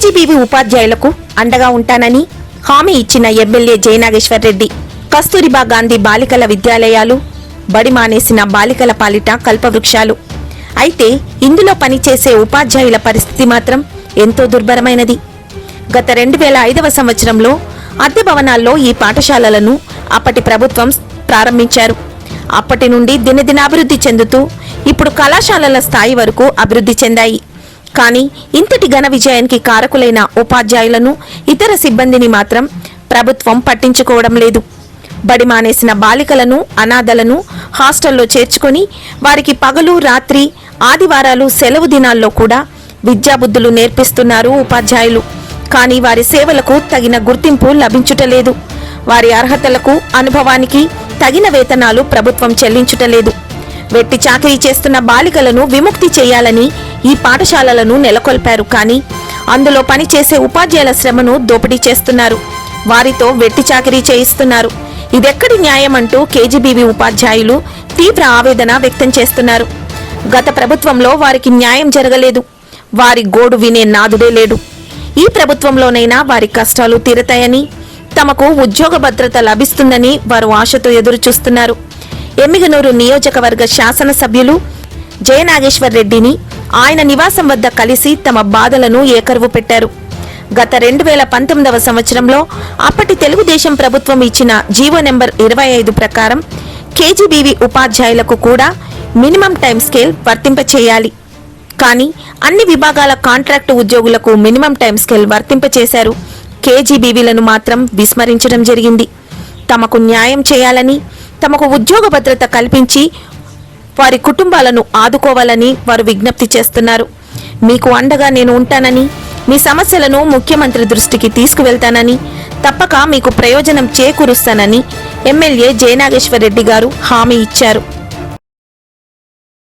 KGBV ఉపాధ్యాయులకు అండగా ఉంటానని హామీ ఇచ్చిన ఎమ్మెల్యే జయనాగేశ్వర్ రెడ్డి. కస్తూరిబా గాంధీ బాలికల విద్యాలయాలు బడి మానేసిన బాలికల పాలిట కల్పవృక్షాలు. అయితే ఇందులో పనిచేసే ఉపాధ్యాయుల పరిస్థితి మాత్రం ఎంతో దుర్భరమైనది. గత రెండు వేల ఐదవ సంవత్సరంలో అద్దె భవనాల్లో ఈ పాఠశాలలను అప్పటి ప్రభుత్వం ప్రారంభించారు. అప్పటి నుండి దినదినాభివృద్ధి చెందుతూ ఇప్పుడు కళాశాలల స్థాయి వరకు అభివృద్ధి చెందాయి. కానీ ఇంతటి ఘన విజయానికి కారకులైన ఉపాధ్యాయులను ఇతర సిబ్బందిని మాత్రం ప్రభుత్వం పట్టించుకోవడం లేదు. బడి మానేసిన బాలికలను అనాథలను హాస్టల్లో చేర్చుకొని వారికి పగలు రాత్రి ఆదివారాలు సెలవు దినాల్లో కూడా విద్యాబుద్ధులు నేర్పిస్తున్నారు ఉపాధ్యాయులు. కానీ వారి సేవలకు తగిన గుర్తింపు లభించుటలేదు వారి అర్హతలకు అనుభవానికి తగిన వేతనాలు ప్రభుత్వం చెల్లించుటలేదు వెట్టి చాకరీ చేస్తున్న బాలికలను విముక్తి చేయాలని ఈ పాఠశాలలను నెలకొల్పారు. కానీ అందులో పనిచేసే ఉపాధ్యాయుల శ్రమను దోపిడీ చేస్తున్నారు. వారితో వెట్టి చాకరీ చేయిస్తున్నారు. ఇదెక్కడి న్యాయం అంటూ కేజీబీవీ ఉపాధ్యాయులు తీవ్ర ఆవేదన వ్యక్తం చేస్తున్నారు. గత ప్రభుత్వంలో వారికి న్యాయం జరగలేదు. వారి గోడు వినే నాదుడే లేడు. ఈ ప్రభుత్వంలోనైనా వారి కష్టాలు తీరతాయని తమకు ఉద్యోగ భద్రత లభిస్తుందని వారు ఆశతో ఎదురు చూస్తున్నారు ఎమ్మిగనూరు నియోజకవర్గ శాసనసభ్యులు జయనాగేశ్వర్ రెడ్డిని ఆయన నివాసం వద్ద కలిసి తమ బాధలను ఏకరువు పెట్టారు. గత రెండు వేల పంతొమ్మిదవ సంవత్సరంలో అప్పటి తెలుగుదేశం ప్రభుత్వం ఇచ్చిన జీవో నెంబర్ ఇరవై ఐదు ప్రకారం కేజీబీవీ ఉపాధ్యాయులకు కూడా మినిమం టైం స్కేల్ వర్తింపచేయాలి. కానీ అన్ని విభాగాల కాంట్రాక్టు ఉద్యోగులకు మినిమం టైం స్కేల్ వర్తింపచేశారు. కేజీబీవీలను మాత్రం విస్మరించడం జరిగింది. తమకు న్యాయం చేయాలని తమకు ఉద్యోగ భద్రత కల్పించి వారి కుటుంబాలను ఆదుకోవాలని వారు విజ్ఞప్తి చేస్తున్నారు. మీకు అండగా నేను ఉంటానని మీ సమస్యలను ముఖ్యమంత్రి దృష్టికి తీసుకువెళ్తానని తప్పక మీకు ప్రయోజనం చేకూరుస్తానని ఎమ్మెల్యే జయనాగేశ్వర్ రెడ్డి గారు హామీ ఇచ్చారు.